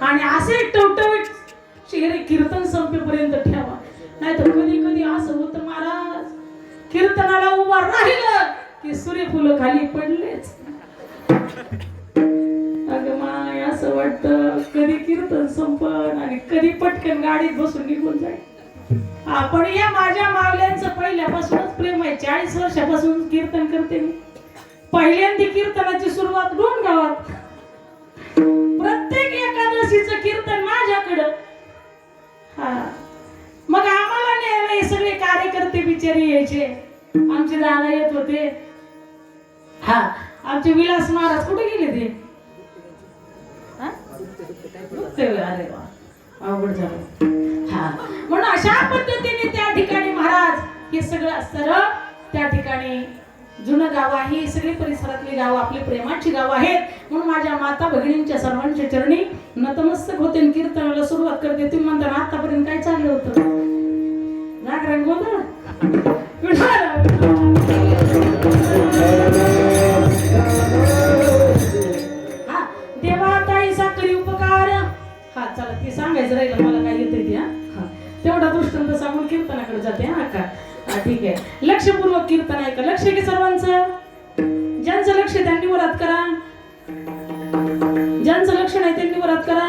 आणि असे टवटवीत चेहरे कीर्तन संपेपर्यंत ठेवा. नाहीतर कधी कधी असं होतं महाराज कीर्तनाला उभा राहिलं की सूर्यफुलं खाली पडलेच. अगं माय असं वाटतं कधी कीर्तन संपण आणि कधी पटकन गाडीत बसून निघून जाईल आपण या माझ्या मावल्यांचं पहिल्यापासूनच प्रेम आहे. चाळीस वर्षापासून कीर्तन करते मी. पहिल्यांदा कीर्तनाची सुरुवात मग आम्हाला न्यायला हे सगळे कार्यकर्ते बिचारी यायचे. आमचे दादा येत होते. हा. आमचे विलास महाराज कुठे गेले ते? हा? अवघड झालं. हा. म्हणून अशा पद्धतीने त्या ठिकाणी महाराज हे सगळं असतं त्या ठिकाणी जुनं गाव आहे ही सगळी परिसरातली गावं आपली प्रेमाची गावं आहेत. म्हणून माझ्या माता भगिनींच्या सर्वांच्या चरणी नतमस्तक होते कीर्तनाला सुरुवात करते. तुम्ही आतापर्यंत काय चाललं होतं? जागरण गोंधळ हा देवा ताई साखरी उपकार. हा चला ते सांगायचं राहिलं मला काय येतं ते हा? तेवढा दृष्टांत सांगून कीर्तनाकडे जाते हा का? हा ठीक आहे. लक्षपूर्वक कीर्तन ऐका. लक्ष आहे की सर्वांचं. ज्यांचं लक्ष आहे त्यांनी वरात करा. ज्यांचं लक्ष नाही त्यांनी वरात करा.